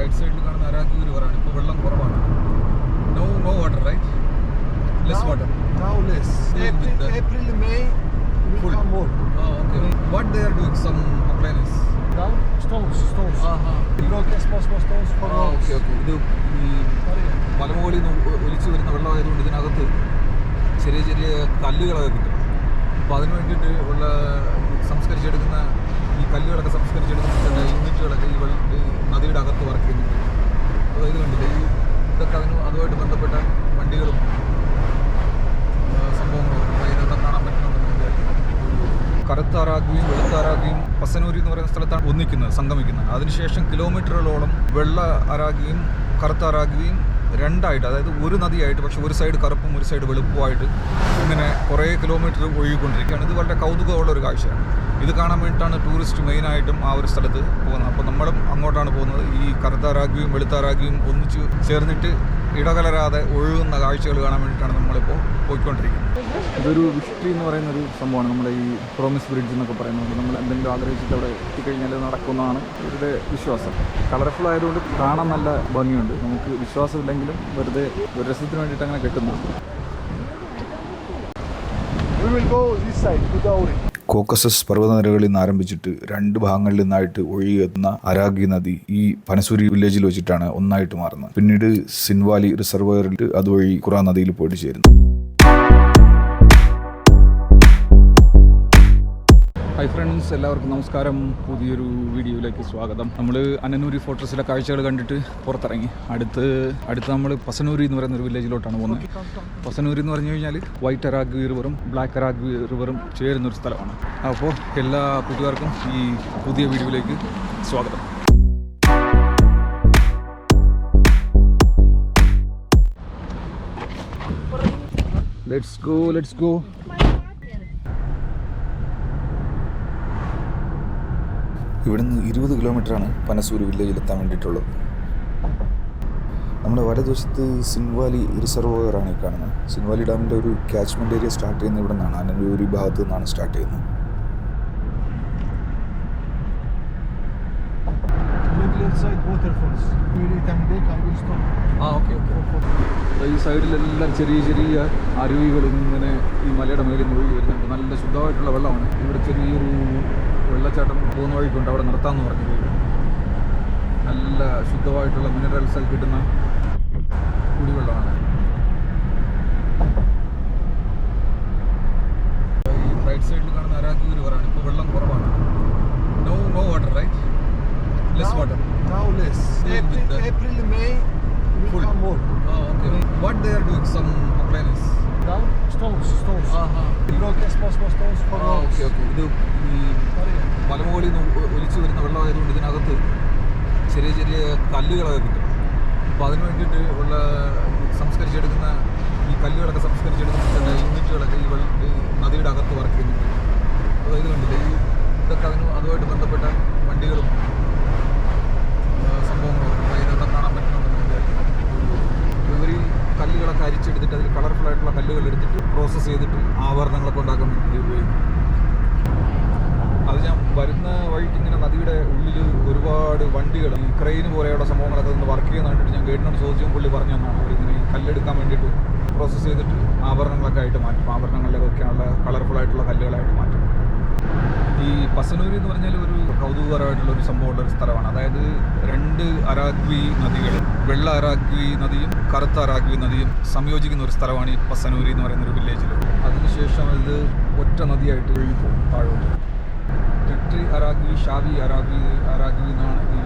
Right സൈഡിൽ കാണുന്ന അരാക്കി റിവറാണ് ഇപ്പോൾ വെള്ളം കുറവാണ്. No no water right less water. Okay what they are doing some appliance Down, stones, stones. Okay okay ഇത് ഈ മലമുകളിൽ നിന്ന് ഒലിച്ചു വരുന്ന വെള്ളമായതുകൊണ്ട് ഇതിനകത്ത് ചെറിയ ചെറിയ കല്ലുകളൊക്കെ കിട്ടും. അപ്പോൾ അതിന് വേണ്ടിയിട്ട് ഉള്ള ഈ സംസ്കരിച്ചെടുക്കുന്ന ഈ കല്ലുകളൊക്കെ സംസ്കരിച്ചെടുക്കുന്ന യൂണിറ്റുകളൊക്കെ ഈ വെള്ളം ഈ നദിയുടെ അകത്ത് വർക്ക് ചെയ്യുന്നുണ്ട് അപ്പോൾ ഇത് കണ്ടില്ലേ ഈ ഇതൊക്കെ അതിന് അതുമായിട്ട് ബന്ധപ്പെട്ട വണ്ടികളും ആ, സംഭവങ്ങളും അതിനകത്ത് കാണാൻ പറ്റുന്നുണ്ടെന്ന് കറുത്താറാക്കുകയും വെളുത്താറാക്കുകയും എന്ന് പറയുന്ന സ്ഥലത്താണ് ഒന്നിക്കുന്നത് സംഗമിക്കുന്നത്. അതിനുശേഷം കിലോമീറ്ററുകളോളം വെള്ള അരാഗിയും കറുത്ത അരാഗിയും രണ്ടായിട്ട് അതായത് ഒരു നദിയായിട്ട് പക്ഷെ ഒരു സൈഡ് കറുപ്പും ഒരു സൈഡ് വെളുപ്പുമായിട്ട് ഇങ്ങനെ കുറേ കിലോമീറ്റർ ഒഴുകിക്കൊണ്ടിരിക്കുകയാണ്. ഇത് വളരെ കൗതുകമുള്ള ഒരു കാഴ്ചയാണ്. ഇത് കാണാൻ വേണ്ടിയിട്ടാണ് ടൂറിസ്റ്റ് മെയിനായിട്ടും ആ ഒരു സ്ഥലത്ത് പോകുന്നത്. അപ്പോൾ നമ്മളും അങ്ങോട്ടാണ് പോകുന്നത്. ഈ കറുത്താറാകുകയും വെളുത്താരാഗിയും ഒന്നിച്ച് ചേർന്നിട്ട് ഇടകലരാതെ ഒഴുകുന്ന കാഴ്ചകൾ കാണാൻ വേണ്ടിയിട്ടാണ് നമ്മളിപ്പോൾ പോയിക്കൊണ്ടിരിക്കുന്നത്. ഇതൊരു വിഷ്ടി എന്ന് പറയുന്ന ഒരു സംഭവമാണ്. നമ്മുടെ ഈ പ്രോമിസ് ബ്രിഡ്ജ് എന്നൊക്കെ പറയുന്നത്. നമ്മൾ എന്തെങ്കിലും ആഗ്രഹിച്ചിട്ട് അവിടെ എത്തിക്കഴിഞ്ഞാൽ നടക്കുന്നതാണ് ഇവരുടെ വിശ്വാസം. കളർഫുൾ ആയതുകൊണ്ട് കാണാൻ നല്ല ഭംഗിയുണ്ട്. നമുക്ക് വിശ്വാസമില്ലെങ്കിലും വെറുതെ ഒരു രസത്തിന് വേണ്ടിയിട്ട് അങ്ങനെ കെട്ടുന്നു We will go this side to Dauri. Caucasus പർവതനിരകളിൽ നിന്ന് ആരംഭിച്ചിട്ട് രണ്ട് ഭാഗങ്ങളിൽ നിന്നായിട്ട് ഒഴുകിയെത്തുന്ന അരാഗി നദി ഈ പനസൂരി വില്ലേജിൽ വെച്ചിട്ടാണ് ഒന്നായിട്ട് മാറുന്നത്. പിന്നീട് സിൻവാലി റിസർവയറിൽ അതുവഴി കുറാ നദിയിൽ പോയിട്ട് ചേരുന്നു. ഹായ് ഫ്രണ്ട്സ് എല്ലാവർക്കും നമസ്കാരം. പുതിയൊരു വീഡിയോയിലേക്ക് സ്വാഗതം. നമ്മൾ അനന്നൂരി ഫോർട്രസിലെ കാഴ്ചകൾ കണ്ടിട്ട് പുറത്തിറങ്ങി. അടുത്ത് അടുത്ത് നമ്മൾ പസനൂരി എന്ന് പറയുന്ന ഒരു വില്ലേജിലോട്ടാണ് പോകുന്നത്. പസനൂരി എന്ന് പറഞ്ഞു കഴിഞ്ഞാൽ വൈറ്റ് അറാഗ് റിവറും ബ്ലാക്ക് അറാഗ് റിവറും ചേരുന്ന ഒരു സ്ഥലമാണ്. അപ്പോൾ എല്ലാ കൂട്ടുകാർക്കും ഈ പുതിയ വീഡിയോയിലേക്ക് സ്വാഗതം. ലെറ്റ്സ് ഗോ ലെറ്റ്സ് ഗോ ഇവിടുന്ന് ഇരുപത് കിലോമീറ്ററാണ് പനസൂര് വില്ലേജിൽ എത്താൻ വേണ്ടിയിട്ടുള്ളത്. നമ്മുടെ വലതുവശത്ത് സിൻവാലി റിസർവോയറാണ് ഈ കാണുന്നത്. സിൻവാലി ഡാമിന്റെ ഒരു ക്യാച്ച്മെന്റ് ഏരിയ സ്റ്റാർട്ട് ചെയ്യുന്നത് ഇവിടെ നിന്നാണ് അനനൂരി ഭാഗത്ത് നിന്നാണ് സ്റ്റാർട്ട് ചെയ്യുന്നത്. Look left side waterfalls. We will come back, I will stop. ആ okay, ഓക്കെ ഈ സൈഡിലെല്ലാം ചെറിയ ചെറിയ അരുവികൾ ഇങ്ങനെ ഈ മലയുടെ മേലിൽ നിന്ന് ഒഴുകി വരുന്നുണ്ട്. നല്ല ശുദ്ധമായിട്ടുള്ള വെള്ളമാണ്. ഇവിടെ ചെറിയൊരു വെള്ളച്ചാട്ടം പോകുന്ന വഴിക്കുണ്ട്. അവിടെ നിർത്താമെന്ന് പറഞ്ഞത് നല്ല ശുദ്ധമായിട്ടുള്ള മിനറൽസ് ഒക്കെ കിട്ടുന്ന കുടിവെള്ളമാണ്. ഈ റൈറ്റ് സൈഡിൽ കാണുന്ന അരാക്കി റിവറാണ് ഇപ്പോൾ വെള്ളം കുറവാണ്. No no water right less water April less. Okay they are doing, some appliances? Now, stones, stones, Uh-huh. Rock small, small stones for roads. okay, okay. ഇത് ഈ മലമുകളിൽ നിന്ന് ഒലിച്ചു വരുന്ന വെള്ളമായതുകൊണ്ട് ഇതിനകത്ത് ചെറിയ ചെറിയ കല്ലുകളൊക്കെ കിട്ടും അപ്പോൾ അതിന് വേണ്ടിയിട്ട് ഉള്ള സംസ്കരിച്ചെടുക്കുന്ന ഈ കല്ലുകളൊക്കെ സംസ്കരിച്ചെടുക്കുന്ന യൂണിറ്റുകളൊക്കെ ഈ വെള്ളം ഈ നദിയുടെ അകത്ത് വർക്ക് ചെയ്യുന്നുണ്ട് അപ്പോൾ ഇത് കണ്ടില്ലേ ഈ ഇതൊക്കെ അതിന് അതുമായിട്ട് ബന്ധപ്പെട്ട വണ്ടികളും ആ, സംഭവങ്ങളും അതിനകത്ത് കാണാൻ പറ്റുന്നുണ്ടെന്ന് ഇവർ ഈ കല്ലുകളൊക്കെ അരിച്ചെടുത്തിട്ട് അതിൽ കളർഫുൾ ആയിട്ടുള്ള കല്ലുകൾ എടുത്തിട്ട് പ്രോസസ്സ് ചെയ്തിട്ട് ആഭരണങ്ങളൊക്കെ ഉണ്ടാക്കാൻ വേണ്ടി ഉപയോഗിക്കും അത് ഞാൻ വരുന്ന വഴിക്ക് ഇങ്ങനെ നദിയുടെ ഉള്ളിൽ ഒരുപാട് വണ്ടികൾ ഈ ക്രെയിൻ പോലെയുള്ള സംഭവങ്ങളൊക്കെ നിന്ന് വർക്ക് ചെയ്യുന്നതായിട്ട് ഞാൻ ഗൈഡിനോട് ചോദിച്ചും പുള്ളി പറഞ്ഞു തന്നാണ്. അവരിങ്ങനെ കല്ലെടുക്കാൻ വേണ്ടിയിട്ട് പ്രോസസ്സ് ചെയ്തിട്ട് ആഭരണങ്ങളൊക്കെ ആയിട്ട് മാറ്റും. ആഭരണങ്ങളിലൊക്കെയുള്ള കളർഫുൾ ആയിട്ടുള്ള കല്ലുകളായിട്ട് മാറ്റും. ഈ പസനൂരി എന്ന് പറഞ്ഞാൽ ഒരു കൗതുകകരമായിട്ടുള്ള ഒരു സംഭവമുള്ള ഒരു സ്ഥലമാണ്. അതായത് രണ്ട് അരാഗ്വി നദികൾ വെള്ള അരാഗ്വി നദിയും കറുത്ത അരാഗ്വി നദിയും സംയോജിക്കുന്ന ഒരു സ്ഥലമാണ് ഈ പസനൂരി എന്ന് പറയുന്ന ഒരു വില്ലേജിൽ അതിനുശേഷം ഇത് ഒറ്റ നദിയായിട്ട് ഒഴുകിപ്പോകും താഴോട്ട്. ടെട്രി അരാഗ്വി ഷാവി അരാഗ്വി അരാഗ്വി എന്നാണ് ഈ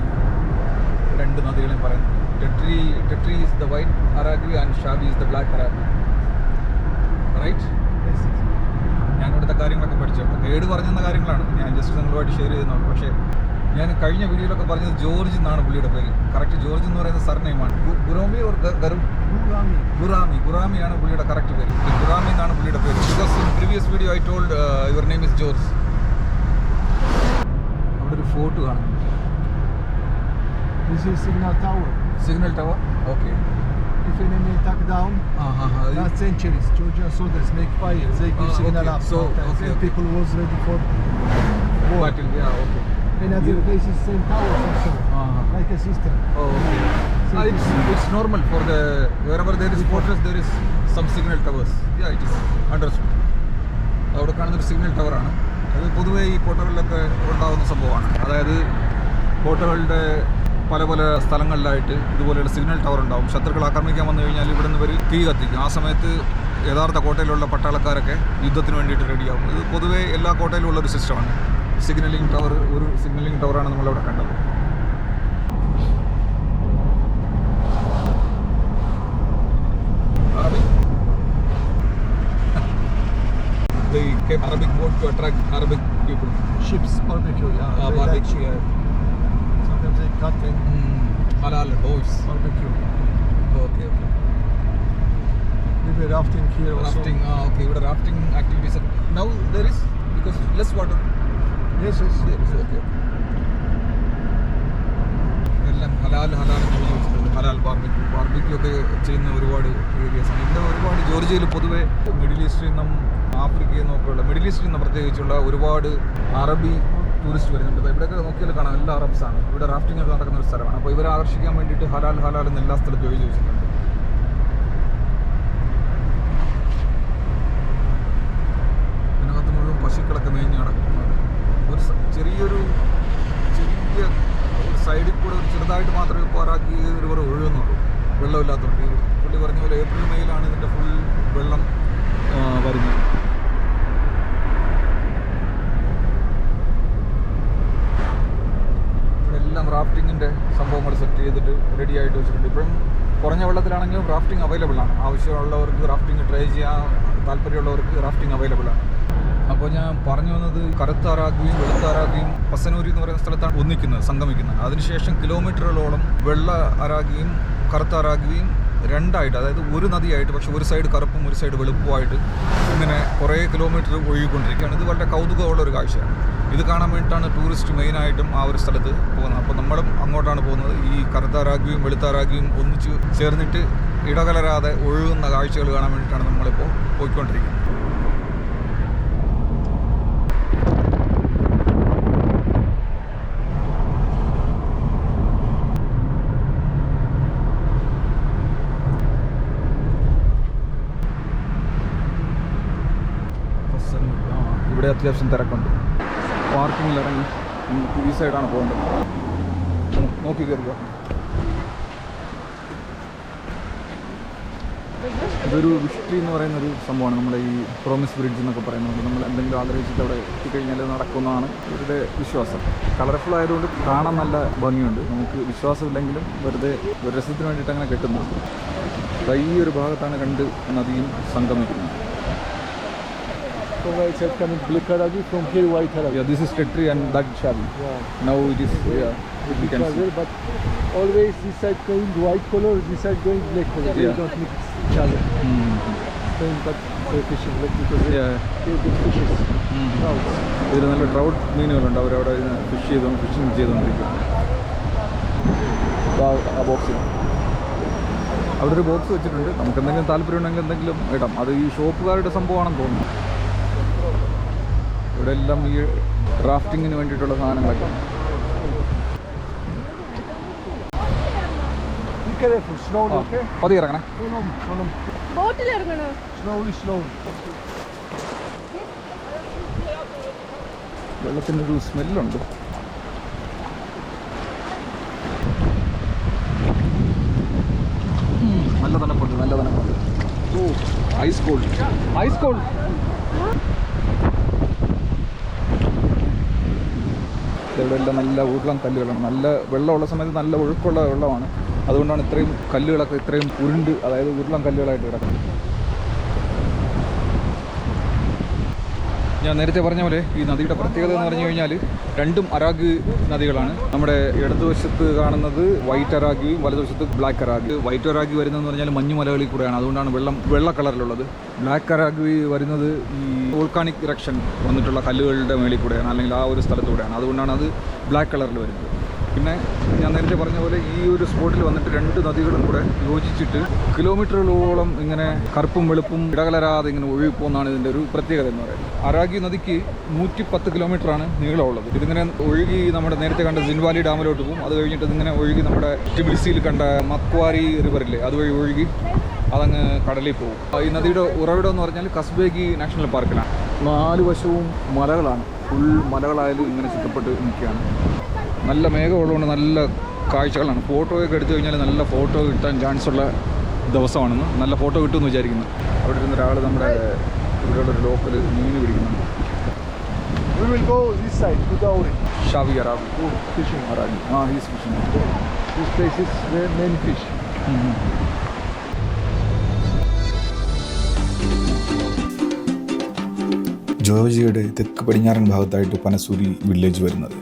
രണ്ട് നദികളെയും പറയുന്നത് Tetri Tetri is the white Aragvi and Shavi is the black Aragvi right. ഞാൻ ഇവിടുത്തെ കാര്യങ്ങളൊക്കെ പഠിച്ചു. ഗൈഡ് പറഞ്ഞെന്ന കാര്യങ്ങളാണ്. ഞാൻ ജസ്റ്റ് നിങ്ങളുമായിട്ട് ഷെയർ ചെയ്യുന്നുള്ളൂ പക്ഷേ ഞാൻ കഴിഞ്ഞ വീഡിയോയിലൊക്കെ പറഞ്ഞത് ജോർജ് എന്നാണ് പുള്ളിയുടെ പേര്. കറക്റ്റ് ജോർജ് എന്ന് പറയുന്ന സർനെയിമാണ് ഗുറോമി ഓർ Gurami. ഗുറാമി. ഗുറാമിയാണ് പുള്ളിയുടെ കറക്റ്റ് പേര്. ഗുറാമി എന്നാണ് പുള്ളിയുടെ പേര്. Because in previous video I told your name is George അവിടെ ഒരു ഫോട്ടോ കാണുന്നുണ്ട്. This is signal tower. Signal tower okay If enemy attack down, ആ ഹാ ഹാ last centuries, Georgian soldiers make fire. They give Ah, signal okay. up. So, Sometimes okay, when okay. people was ready for war. Battle okay In other You- places, same towers also. ആ ഹാ like a system. Oh, okay. Uh, it's, it's normal for the wherever there is fortress there is some signal towers. Yeah, it is understood. അവിടെ കാണുന്ന ഒരു signal ടവറാണ് അത് പൊതുവേ ഈ കോട്ടകളിലൊക്കെ ഉണ്ടാകുന്ന സംഭവമാണ് അതായത് കോട്ടകളുടെ പല പല സ്ഥലങ്ങളിലായിട്ട് ഇതുപോലെയുള്ള സിഗ്നൽ ടവർ ഉണ്ടാവും ശത്രുക്കൾ ആക്രമിക്കാൻ വന്നു കഴിഞ്ഞാൽ ഇവിടെ നിന്ന് ഇവർ തീ കത്തിക്കും ആ സമയത്ത് യഥാർത്ഥ കോട്ടയിലുള്ള പട്ടാളക്കാരൊക്കെ യുദ്ധത്തിന് വേണ്ടിയിട്ട് റെഡിയാവും ഇത് പൊതുവേ എല്ലാ കോട്ടയിലും ഉള്ളൊരു സിസ്റ്റമാണ് സിഗ്നലിംഗ് ടവർ ഒരു സിഗ്നലിംഗ് ടവറാണ് നമ്മളിവിടെ കണ്ടത് they kept Arabic boat to attract Arabic people. Ships, barbecue, yeah. Uh, barbecue. Like, yeah. Sometimes they cut and Halal horse. barbecue. Okay, okay. Maybe rafting here also. Rafting. Ah, okay. ഇവിടെ rafting activities. are- Now there is because less water. Yes, yes. yes. is. Okay. എല്ലാം ഹലാൽ ഹലാൽ ഹലാൽ barbecue barbecue ഒക്കെ ചെയ്യുന്ന ഒരുപാട് areas ആണ് ഇവിടെ ഒരുപാട് ജോർജിയയിൽ പൊതുവെ middle ഈസ്റ്റിൽ നിന്നും ആഫ്രിക്കയിൽ നിന്നൊക്കെയുള്ള മിഡിൽ ഈസ്റ്റിൽ നിന്ന് പ്രത്യേകിച്ചുള്ള ഒരുപാട് അറബി ടൂറിസ്റ്റ് വരുന്നുണ്ട്. അപ്പോൾ ഇവിടെയൊക്കെ നോക്കിയാൽ കാണാം എല്ലാ അറബ്സാണ് ഇവിടെ റാഫ്റ്റിംഗ് ഒക്കെ നടക്കുന്ന ഒരു സ്ഥലമാണ്. അപ്പോൾ ഇവരെ ആകർഷിക്കാൻ വേണ്ടിയിട്ട് ഹലാൽ ഹലാൽ എന്ന് എല്ലാ സ്ഥലത്തും എഴുതി വെച്ചിട്ടുണ്ട് ഇതിനകത്ത് മുഴുവൻ പശുക്കളൊക്കെ മേഞ്ഞ് നടക്കുന്നത്. ഒരു ചെറിയൊരു ചെറിയ സൈഡിൽ കൂടെ ഒരു ചെറുതായിട്ട് മാത്രമേ പോരാക്കി ഒരു റിവർ ഒഴുകുന്നുള്ളൂ. വെള്ളമില്ലാത്തതുകൊണ്ട്. പുള്ളി പറഞ്ഞ പോലെ ഏപ്രിൽ മെയ്യിലാണ് ഇതിന്റെ ഫുൾ വെള്ളം വരുന്നത് ഇവിടെ എല്ലാം റാഫ്റ്റിങ്ങിന്റെ സംഭവങ്ങൾ സെറ്റ് ചെയ്തിട്ട് റെഡി ആയിട്ട് വെച്ചിട്ടുണ്ട്. ഇപ്പോഴും കുറഞ്ഞ വെള്ളത്തിലാണെങ്കിലും റാഫ്റ്റിംഗ് അവൈലബിൾ ആണ്. ആവശ്യമുള്ളവർക്ക് റാഫ്റ്റിംഗ് ട്രൈ ചെയ്യാൻ താല്പര്യമുള്ളവർക്ക് റാഫ്റ്റിംഗ് അവൈലബിൾ ആണ്. അപ്പോൾ ഞാൻ പറഞ്ഞു വന്നത് കറുത്താറാക്കുകയും വെളുത്താറാക്കുകയും പസനൂരി എന്ന് പറയുന്ന സ്ഥലത്താണ് ഒന്നിക്കുന്നത് സംഗമിക്കുന്നത്. അതിനുശേഷം കിലോമീറ്ററുകളോളം വെള്ള അറാകിയും കറുത്താറാകുകയും രണ്ടായിട്ട് അതായത് ഒരു നദിയായിട്ട് പക്ഷെ ഒരു സൈഡ് കറുപ്പും ഒരു സൈഡ് വെളുപ്പുമായിട്ട് ഇങ്ങനെ കുറേ കിലോമീറ്റർ ഒഴുകിക്കൊണ്ടിരിക്കുകയാണ്. ഇത് വളരെ കൗതുകമുള്ള ഒരു കാഴ്ചയാണ്. ഇത് കാണാൻ വേണ്ടിയിട്ടാണ് ടൂറിസ്റ്റ് മെയിനായിട്ടും ആ ഒരു സ്ഥലത്ത് പോകുന്നത്. അപ്പോൾ നമ്മളും അങ്ങോട്ടാണ് പോകുന്നത്. ഈ കറുത്താരാഗ്യവും വെളുത്താരാഗ്യവും ഒന്നിച്ച് ചേർന്നിട്ട് ഇടകലരാതെ ഒഴുകുന്ന കാഴ്ചകൾ കാണാൻ വേണ്ടിയിട്ടാണ് നമ്മളിപ്പോൾ പോയിക്കൊണ്ടിരിക്കുന്നത് ആ, ഇവിടെ അത്യാവശ്യം തിരക്കുണ്ട്. പാർക്കിങ്ങിൽ ഇറങ്ങി. ഈ സൈഡാണ് പോകേണ്ടത്. നോക്കി കയറുക. ഇതൊരു വിഷ്ടി എന്ന് പറയുന്ന ഒരു സംഭവമാണ്. നമ്മുടെ ഈ പ്രോമിസ് ബ്രിഡ്ജ് എന്നൊക്കെ പറയുന്നത്. നമ്മൾ എന്തെങ്കിലും ആഗ്രഹിച്ചിട്ട് അവിടെ എത്തിക്കഴിഞ്ഞാൽ നടക്കുന്നതാണ് ഇവരുടെ വിശ്വാസം. കളർഫുൾ ആയതുകൊണ്ട് കാണാൻ നല്ല ഭംഗിയുണ്ട്. നമുക്ക് വിശ്വാസമില്ലെങ്കിലും വെറുതെ ഒരു രസത്തിന് വേണ്ടിയിട്ട് അങ്ങനെ കെട്ടുന്നു ഈ ഒരു ഭാഗത്താണ് രണ്ട് നദിയും സംഗമിക്കുന്നത്. From right side coming Blikaragi, from here white Arabi. Yeah, this is Tetri and that Shabi. Yeah. Now it is, yeah, yeah we can see. But always this side going white color, this side going black color. Yeah. They don't mix each other. Mm. Same, but for fishing, like because Yeah. they big fishes. Mm. Trouts. ഇതിൽ നല്ല trout മീനുകളുണ്ട് അവരവിടെ fish ചെയ്തോ fishing ചെയ്തുകൊണ്ടിരിക്കും ആ ബോക്സിൽ അവിടെ ഒരു box വെച്ചിട്ടുണ്ട് നമുക്ക് എന്തെങ്കിലും താല്പര്യം ഉണ്ടെങ്കിൽ എന്തെങ്കിലും ഇടാം അത് ഈ ഷോപ്പുകാരുടെ സംഭവമാണെന്ന് തോന്നുന്നു ഇവിടെ എല്ലാം ഈ ഡ്രാഫ്റ്റിങ്ങിന് വേണ്ടിയിട്ടുള്ള സാധനങ്ങളൊക്കെ? പതി ഇറങ്ങണേ. വെള്ളത്തിന്റെ ഒരു സ്മെല്ലുണ്ട് നല്ല തണുപ്പുണ്ട് നല്ല തണുപ്പുണ്ട്. Oh ice cold ice cold ഇവിടെ എല്ലാം നല്ല ഉരുളം കല്ലുകളാണ്. നല്ല വെള്ളമുള്ള സമയത്ത് നല്ല ഒഴുക്കുള്ള വെള്ളമാണ്. അതുകൊണ്ടാണ് ഇത്രയും കല്ലുകളൊക്കെ ഇത്രയും ഉരുണ്ട് അതായത് ഉരുളം കല്ലുകളായിട്ട് കിടക്കുന്നത്. ഞാൻ നേരത്തെ പറഞ്ഞ പോലെ ഈ നദിയുടെ പ്രത്യേകത എന്ന് പറഞ്ഞു കഴിഞ്ഞാൽ രണ്ടും അരാഗ് നദികളാണ്. നമ്മുടെ ഇടതുവശത്ത് കാണുന്നത് വൈറ്റ് അരാഗിയും വലതുവശത്ത് ബ്ലാക്ക് അരാഗ്. വൈറ്റ് അരാഗി വരുന്നതെന്ന് പറഞ്ഞാൽ മഞ്ഞുമലകളിൽ കൂടെയാണ്. അതുകൊണ്ടാണ് വെള്ളം വെള്ള കളറിലുള്ളത്. ബ്ലാക്ക് അരാഗ് വരുന്നത് ഈ വോൾക്കാനിക് ഇറക്ഷൻ വന്നിട്ടുള്ള കല്ലുകളുടെ മേളിൽ കൂടെയാണ് അല്ലെങ്കിൽ ആ ഒരു സ്ഥലത്തൂടെയാണ് അതുകൊണ്ടാണ് അത് ബ്ലാക്ക് കളറിൽ വരുന്നത്. പിന്നെ ഞാൻ നേരത്തെ പറഞ്ഞ പോലെ ഈ ഒരു സ്പോട്ടിൽ വന്നിട്ട് രണ്ട് നദികളും കൂടെ യോജിച്ചിട്ട് കിലോമീറ്ററുകളോളം ഇങ്ങനെ കറുപ്പും വെളുപ്പും ഇടകലരാതെ ഇങ്ങനെ ഒഴുകിപ്പോന്നാണ് ഇതിന്റെ ഒരു പ്രത്യേകത എന്ന് പറയുന്നത്. അരാഗി നദിക്ക് നൂറ്റി പത്ത് കിലോമീറ്ററാണ് നീളമുള്ളത്. ഇതിങ്ങനെ ഒഴുകി നമ്മുടെ നേരത്തെ കണ്ട സിൻവാലി ഡാമിലോട്ട് പോകും. അത് കഴിഞ്ഞിട്ട് ഇതിങ്ങനെ ഒഴുകി നമ്മുടെ ടിബിൽസിയിൽ കണ്ട മക്വാരി റിവറില്ലേ അതുവഴി ഒഴുകി അതങ്ങ് കടലിൽ പോകും. ഈ നദിയുടെ ഉറവിടം എന്ന് പറഞ്ഞാൽ കസ്ബേഗി നാഷണൽ പാർക്കിലാണ്. നാല് വശവും മലകളാണ്. ഫുൾ മലകളായാലും ഇങ്ങനെ ചുറ്റപ്പെട്ട് നിൽക്കുകയാണ്. നല്ല മേഘമുള്ളതുകൊണ്ട് നല്ല കാഴ്ചകളാണ്. ഫോട്ടോയൊക്കെ എടുത്തു കഴിഞ്ഞാൽ നല്ല ഫോട്ടോ കിട്ടാൻ ചാൻസ് ഉള്ള ദിവസമാണെന്ന് നല്ല ഫോട്ടോ കിട്ടുമെന്ന് വിചാരിക്കുന്നു. അവിടെ ഇരുന്ന ഒരാൾ നമ്മുടെ ഇവിടെയുള്ള ഒരു ലോക്കൽ മീൻ പിടിക്കുന്നുണ്ട്. We will go this side to Dauri. ഷാവി അറാബി Oh, fishing. അറാബി ആ he's fishing This place is where many fish. ജോർജിയയുടെ തെക്ക് പടിഞ്ഞാറൻ ഭാഗത്തായിട്ട് പനസൂരി വില്ലേജ് വരുന്നത്.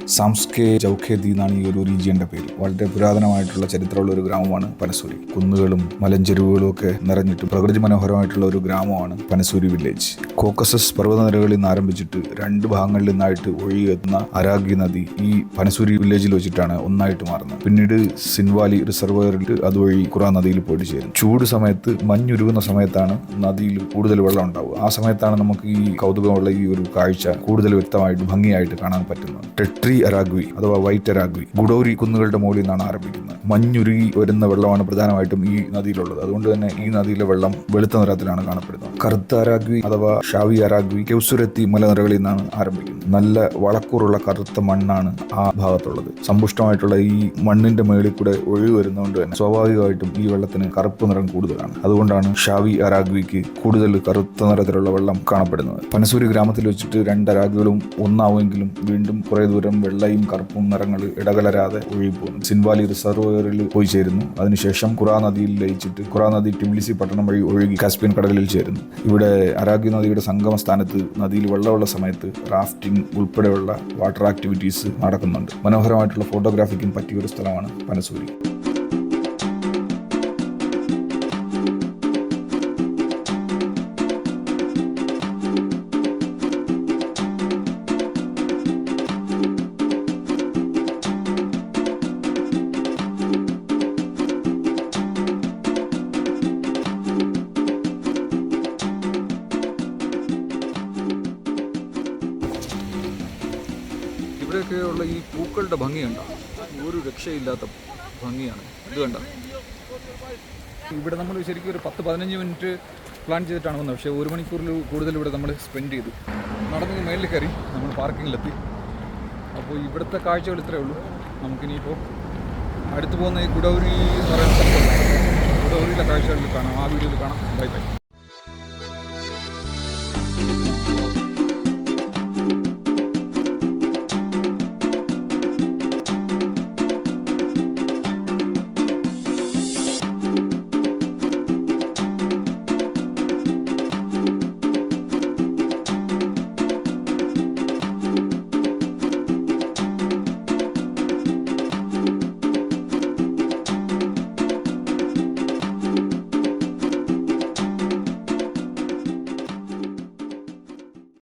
സാംസ്കെ ചൗഖേദി എന്നാണ് ഈ ഒരു റീജിയന്റെ പേര്. വളരെ പുരാതനമായിട്ടുള്ള ചരിത്രമുള്ള ഒരു ഗ്രാമമാണ് പനസൂരി. കുന്നുകളും മലഞ്ചെരുവുകളും ഒക്കെ നിറഞ്ഞിട്ട് പ്രകൃതി മനോഹരമായിട്ടുള്ള ഒരു ഗ്രാമമാണ് പനസൂരി വില്ലേജ് കോക്കസസ് പർവതനിരകളിൽ നിന്ന് ആരംഭിച്ചിട്ട് രണ്ട് ഭാഗങ്ങളിൽ നിന്നായിട്ട് ഒഴുകിയെത്തുന്ന അരാഗി നദി ഈ പനസൂരി വില്ലേജിൽ വെച്ചിട്ടാണ് ഒന്നായിട്ട് മാറുന്നത്. പിന്നീട് സിൻവാലി റിസർവറിൽ അതുവഴി കുറ നദിയിൽ പോയിട്ട് ചേരും ചൂട് സമയത്ത് മഞ്ഞുരുകുന്ന സമയത്താണ് നദിയിൽ കൂടുതൽ വെള്ളം ഉണ്ടാവുക. ആ സമയത്താണ് നമുക്ക് ഈ കൗതുകമുള്ള ഈ ഒരു കാഴ്ച കൂടുതൽ വ്യക്തമായിട്ട് ഭംഗിയായിട്ട് കാണാൻ പറ്റുന്നത്. ടെട്രി അരാഗ്വി അഥവാ വൈറ്ററാഗ്വി അരാഗ്വി ഗുഡോരി കുന്നുകളുടെ മുകളിൽ നിന്നാണ് ആരംഭിക്കുന്നത്. മഞ്ഞുരുകി വരുന്ന വെള്ളമാണ് പ്രധാനമായിട്ടും ഈ നദിയിലുള്ളത്. അതുകൊണ്ട് തന്നെ ഈ നദിയിലെ വെള്ളം വെളുത്ത നിറത്തിലാണ് കാണപ്പെടുന്നത്. കറുത്ത അരാഗ്വി അഥവാ ഷാവി അരാഗ്വി കെവ്സുരത്തി മലനിരകളിൽ നിന്നാണ് ആരംഭിക്കുന്നത്. നല്ല വളക്കൂറുള്ള കറുത്ത മണ്ണാണ് ആ ഭാഗത്തുള്ളത്. സമ്പുഷ്ടമായിട്ടുള്ള ഈ മണ്ണിന്റെ മേളിൽ കൂടെ ഒഴിവ് വരുന്നതുകൊണ്ട് തന്നെ സ്വാഭാവികമായിട്ടും ഈ വെള്ളത്തിന് കറുപ്പ് നിറം കൂടുതലാണ്. അതുകൊണ്ടാണ് ഷാവി അരാഗ്വിക്ക് കൂടുതൽ കറുത്ത നിറത്തിലുള്ള വെള്ളം കാണപ്പെടുന്നത്. പനസൂരി ഗ്രാമത്തിൽ വെച്ചിട്ട് രണ്ട് അരാഗ്വികളും ഒന്നാവുമെങ്കിലും വീണ്ടും കുറേ ദൂരം വെള്ളയും കറുപ്പും നിറങ്ങൾ ഇടകലരാതെ ഒഴുകിപ്പോകുന്നു സിൻവാലി റിസർവറിൽ പോയി ചേരുന്നു. അതിനുശേഷം ഖുറാ നദിയിൽ ലയിച്ചിട്ട് ഖുറാ നദി ടിംലിസി പട്ടണം വഴി ഒഴുകി കാസ്പിയൻ കടലിൽ ചേരുന്നു. ഇവിടെ അരാഗി നദിയുടെ സംഗമ സ്ഥാനത്ത് നദിയിൽ വെള്ളമുള്ള സമയത്ത് റാഫ്റ്റിംഗ് ഉൾപ്പെടെയുള്ള വാട്ടർ ആക്ടിവിറ്റീസ് നടക്കുന്നുണ്ട്. മനോഹരമായിട്ടുള്ള ഫോട്ടോഗ്രാഫിക്കും പറ്റിയ ഒരു സ്ഥലമാണ് പനസൂരി. രക്ഷയില്ലാത്ത ഭംഗിയാണ്. ഇത് കണ്ട? ഇവിടെ നമ്മൾ ശരിക്കും ഒരു പത്ത് പതിനഞ്ച് മിനിറ്റ് പ്ലാൻ ചെയ്തിട്ടാണ് വന്നത്. പക്ഷേ ഒരു മണിക്കൂറിൽ കൂടുതൽ ഇവിടെ നമ്മൾ സ്പെൻഡ് ചെയ്തു. നടന്ന് മേളിൽ കയറി നമ്മൾ പാർക്കിങ്ങിലെത്തി. അപ്പോൾ ഇവിടുത്തെ കാഴ്ചകൾ ഇത്രയേ ഉള്ളൂ. നമുക്കിനിയിപ്പോൾ അടുത്ത് പോകുന്ന ഈ ഗുഡൗരി എന്ന് പറയുന്ന സ്ഥലത്തുണ്ട്. ഗുഡൗരിയിലെ കാഴ്ചകളിൽ കാണാം. ആ വീഡിയോയിൽ കാണാം. Bye bye.